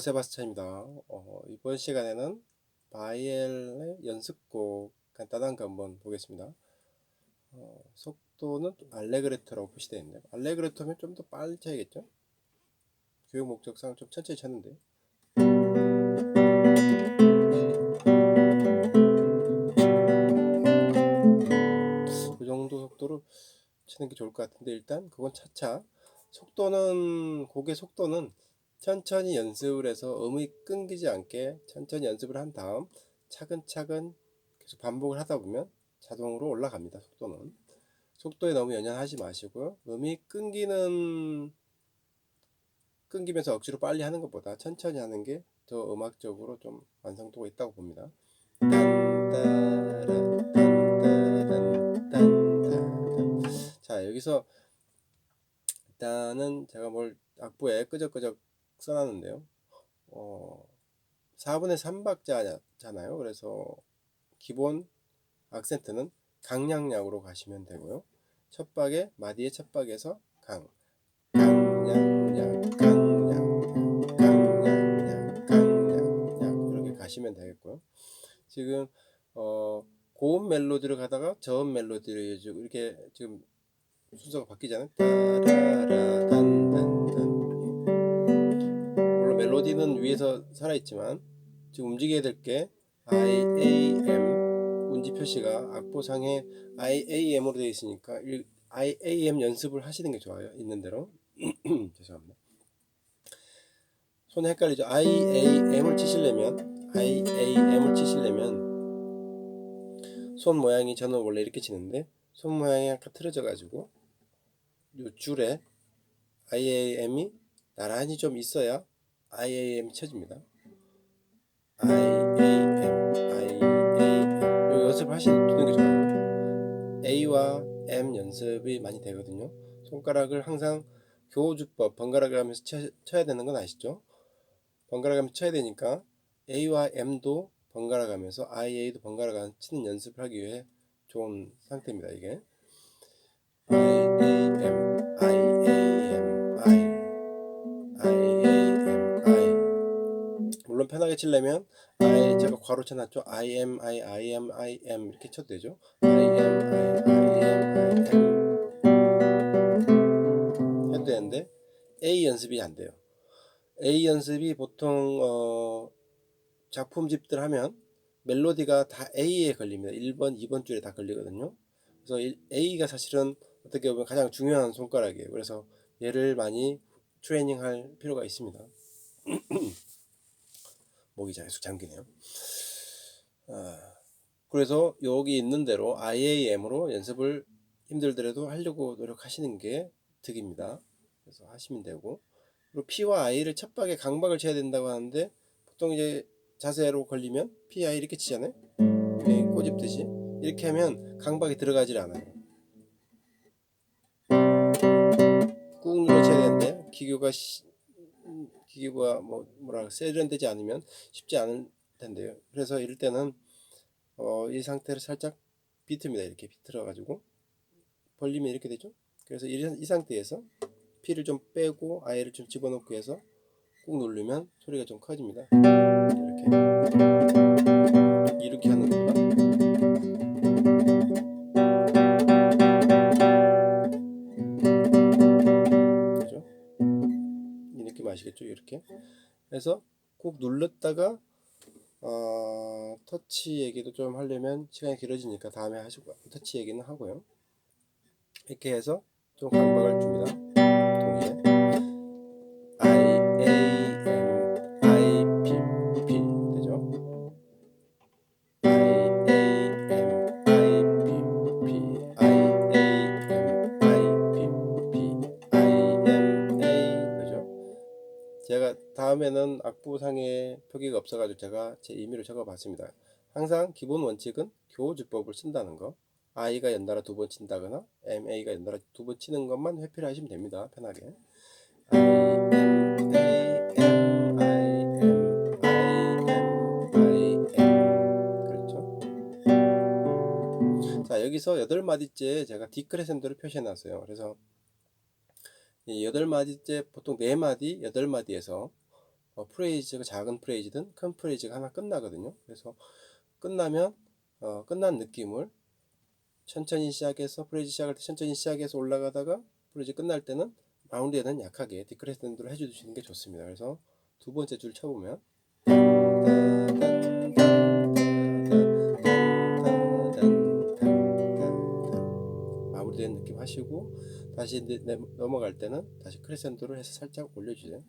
세바스찬입니다. 어, 이번 시간에는 바이엘의 연습곡 간단한 거 한번 보겠습니다. 어, 속도는 알레그레토라고 표시되어 있네요. 알레그레토면 좀 더 빨리 쳐야겠죠? 교육 목적상 좀 천천히 쳤는데. 그 정도 속도로 치는 게 좋을 것 같은데 일단 그건 차차. 속도는 곡의 속도는 천천히 연습을 해서 음이 끊기지 않게 천천히 연습을 한 다음 차근차근 계속 반복을 하다 보면 자동으로 올라갑니다. 속도는. 속도에 너무 연연하지 마시고요. 음이 끊기는 끊기면서 억지로 빨리 하는 것보다 천천히 하는 게 더 음악적으로 좀 완성도가 있다고 봅니다. 자 여기서 일단은 제가 뭘 악보에 끄적끄적 써놨는데요. 어, 4분의 3박자잖아요. 그래서 기본 악센트는 강량약으로 가시면 되고요. 첫 박에 마디의 첫 박에서 강, 가시면 되겠고요. 지금 어, 고음 멜로디를 가다가 저음 멜로디를 이렇게 지금 순서가 바뀌잖아요. 로디는 위에서 살아있지만 지금 움직여야 될 게 I, A, M 운지 표시가 악보상에 I, A, M으로 되어 있으니까 I, A, M 연습을 하시는 게 좋아요. 있는 대로. 죄송합니다. 손에 헷갈리죠. I, A, M을 치시려면 I, A, M을 치시려면 손 모양이 저는 원래 이렇게 치는데 손 모양이 약간 틀어져 가지고 요 줄에 IAM이 나란히 좀 있어야 IAM이 쳐집니다. IAM, IAM. 요 연습을 하시는 게 좋아요. A와 M 연습이 많이 되거든요. 손가락을 항상 교주법 번갈아 가면서 쳐, 쳐야 되는 건 아시죠? 번갈아 가면서 쳐야 되니까 A와 M도 번갈아 가면서 IA도 번갈아 가면서 치는 연습을 하기 위해 좋은 상태입니다. 이게. 치려면 I 제가 괄호 쳐놨죠. I M I I M I M 이렇게 쳐도 되죠? I M I I M I M. 해도 되는데 A 연습이 안 돼요. A 연습이 보통 어 작품집들 하면 멜로디가 다 A에 걸립니다. 1번 2번 줄에 다 걸리거든요. 그래서 A가 사실은 어떻게 보면 가장 중요한 손가락이에요. 그래서 얘를 많이 트레이닝 할 필요가 있습니다. 목이 계속 잠기네요. 아, 그래서 여기 있는 대로 IAM으로 연습을 힘들더라도 하려고 노력하시는 게 득입니다. 그래서 하시면 되고 그리고 P와 I를 첫 박에 강박을 쳐야 된다고 하는데 보통 이제 자세로 걸리면 P, I 이렇게 치잖아요. 꼬집듯이 이렇게 하면 강박이 들어가질 않아요. 꾹 눌러 쳐야 되는데 기교가 시, 기교가 뭐 뭐라 세련되지 않으면 쉽지 않을 텐데요. 그래서 이럴 때는 어, 이 상태를 살짝 비트입니다. 이렇게 비틀어 가지고 벌리면 이렇게 되죠. 그래서 이, 이 상태에서 피를 좀 빼고 아이를 좀 집어넣고 해서 꾹 누르면 소리가 좀 커집니다. 이렇게 이렇게 하는 아시겠죠? 이렇게 그래서 꾹 눌렀다가 어, 터치 얘기도 좀 하려면 시간이 길어지니까 다음에 하시고 터치 얘기는 하고요. 이렇게 해서 좀 강박을 줍니다. 악보상에 표기가 없어가지고 제가 제 임의로 적어봤습니다. 항상 기본 원칙은 교주법을 쓴다는 거. I가 연달아 두 번 친다거나 MA가 연달아 두 번 치는 것만 회피를 하시면 됩니다. 편하게. I M A M I M I M I M 그렇죠. 자 여기서 여덟 마디째 제가 디크레센도를 표시해 놨어요. 그래서 이 여덟 마디째 보통 네 마디, 여덟 마디에서 어, 프레이즈가 작은 프레이즈든 큰 프레이즈가 하나 끝나거든요. 그래서 끝나면 어, 끝난 느낌을 천천히 시작해서 프레이즈 시작할 때 천천히 시작해서 올라가다가 프레이즈 끝날 때는 마운드에는 약하게 디크레센드로 해주시는 게 좋습니다. 그래서 두 번째 줄 쳐보면 마무리된 느낌 하시고 다시 넘어갈 때는 다시 크레센도를 해서 살짝 올려주세요.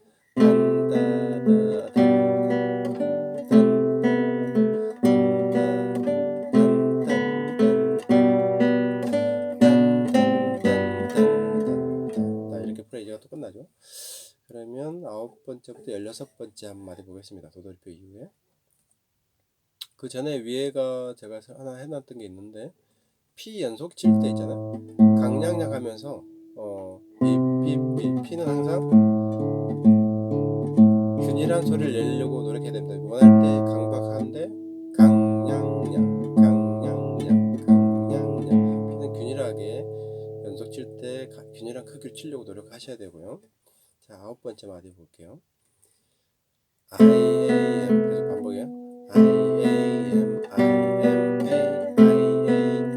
끝나죠. 그러면 아홉 번째부터 열여섯 번째 한 마디 보겠습니다. 도돌이표 이후에. 그 전에 위에가 제가 하나 해놨던 게 있는데 P 연속 칠 때 있잖아요. 강량약 하면서 어, P, P, P, P는 항상 균일한 소리를 내려고 노력해야 됩니다. 원할 때 강박하는데 강량약, 강량약, 강량약 P는 균일하게 연속 칠 때 균일한 크기를 치려고 노력하셔야 되고요. 자 아홉 번째 마디 볼게요. I am 계속 반복이에요. I am, I am, I am,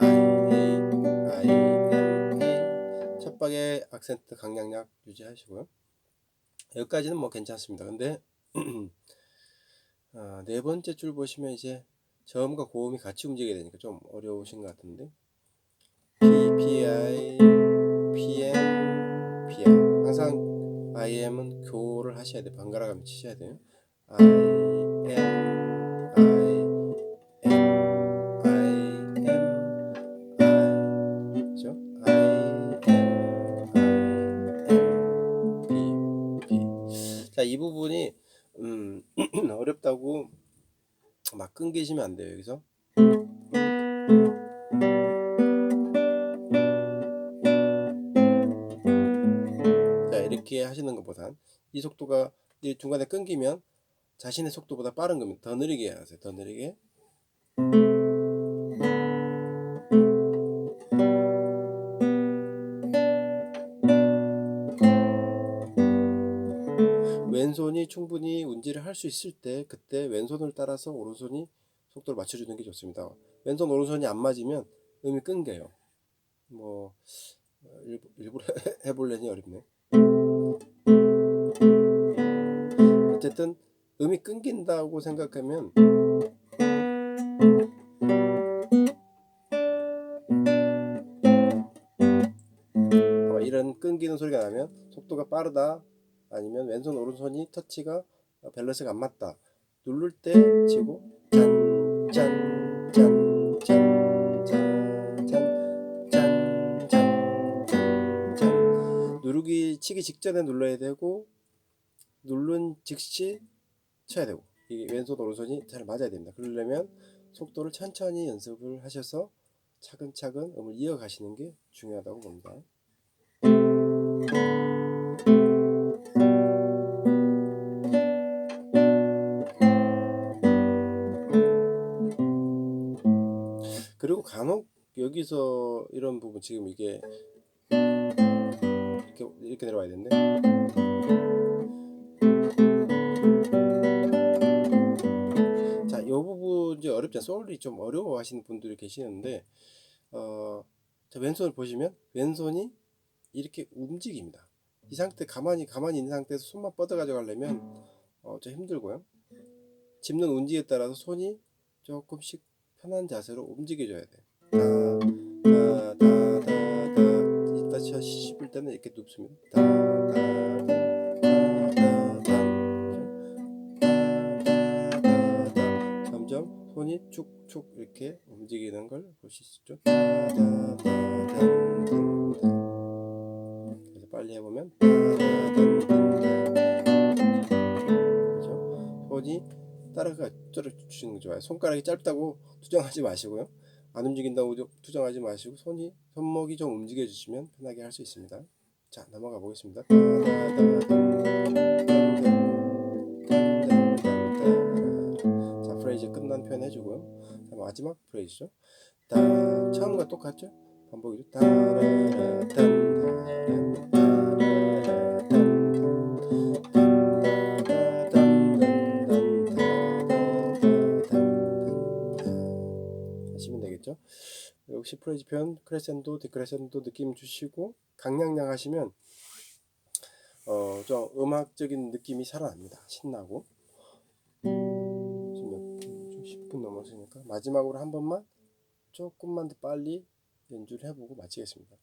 I am, I am. 첫 박에 악센트 강약약 유지하시고요. 여기까지는 뭐 괜찮습니다. 근데 아, 네 번째 줄 보시면 이제 저음과 고음이 같이 움직여야 되니까 좀 어려우신 것 같은데 P, P, I, P, M, P, I 항상 I am은 교를 하셔야 돼요. 번갈아 가며 치셔야 돼요. I am, I am, I am, I, 그죠? I am, 자, 이 부분이 음, 어렵다고 막 끊기시면 안 돼요. 여기서. 자, 이렇게 하시는 것보단 이 속도가 이 중간에 끊기면 자신의 속도보다 빠른 겁니다. 더 느리게 하세요. 더 느리게. 충분히 운지를 할 수 있을 때 그때 왼손을 따라서 오른손이 속도를 맞춰주는 게 좋습니다. 왼손 오른손이 안 맞으면 음이 끊겨요. 뭐 어, 일부, 일부러 해볼래니 어렵네. 어쨌든 음이 끊긴다고 생각하면 이런 끊기는 소리가 나면 속도가 빠르다 아니면 왼손 오른손이 터치가 어, 밸런스가 안 맞다. 누를 때 치고 짠 짠 짠 짠짠짠짠짠짠. 누르기 치기 직전에 눌러야 되고 누른 즉시 쳐야 되고 이게 왼손 오른손이 잘 맞아야 됩니다. 그러려면 속도를 천천히 연습을 하셔서 차근차근 음을 이어가시는 게 중요하다고 봅니다. 간혹 여기서 이런 부분 지금 이게 이렇게 이렇게 내려와야 되는데 자, 이 부분 이제 않 소울이 좀 어려워 하시는 분들이 계시는데 어, 자, 왼손을 보시면 왼손이 이렇게 움직입니다. 이 상태 가만히 가만히 있는 상태에서 손만 뻗어 가져 가려면 어, 좀 힘들고요. 짚는 운지에 따라서 손이 조금씩 편한 자세로 움직여줘야 돼. 다, 다, 다, 다, 다. 이따 쳐 씹을 때는 이렇게 눕습니다. 다, 다, 다, 다, 다, 다. 점점 손이 축축 이렇게 움직이는 걸 보실 수 있죠. 그래서 빨리 해보면 그렇죠. 손이 따라가 주시는 게 좋아요. 손가락이 짧다고 투정하지 마시고요. 안 움직인다고 투정하지 마시고 손이 손목이 좀 움직여 주시면 편하게 할 수 있습니다. 자 넘어가 보겠습니다. 자 프레이즈 끝난 표현 해주고요. 자, 마지막 프레이즈죠. 다 처음과 똑같죠? 반복이죠. 시 프레지 편 크레센도 디크레센도 느낌 주시고 강량량 하시면 어 좀 음악적인 느낌이 살아납니다. 신나고 지금 몇 분? 좀 10분 넘었으니까 마지막으로 한 번만 조금만 더 빨리 연주를 해보고 마치겠습니다.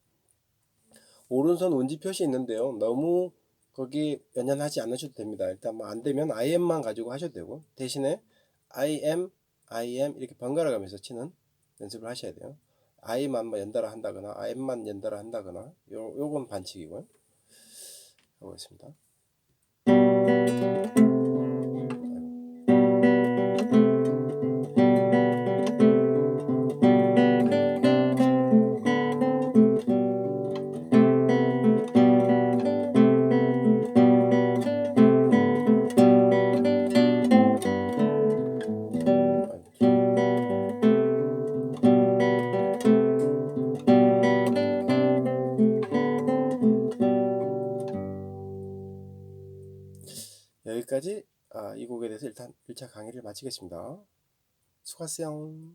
오른손 운지 표시 있는데요. 너무 거기 연연하지 않으셔도 됩니다. 일단 뭐 안 되면 IM만 가지고 하셔도 되고 대신에 IM, IM 이렇게 번갈아 가면서 치는 연습을 하셔야 돼요. I만 뭐 연달아 한다거나 IM만 연달아 한다거나 요 요건 반칙이고요. 해보겠습니다. 마치겠습니다. 수고하세요.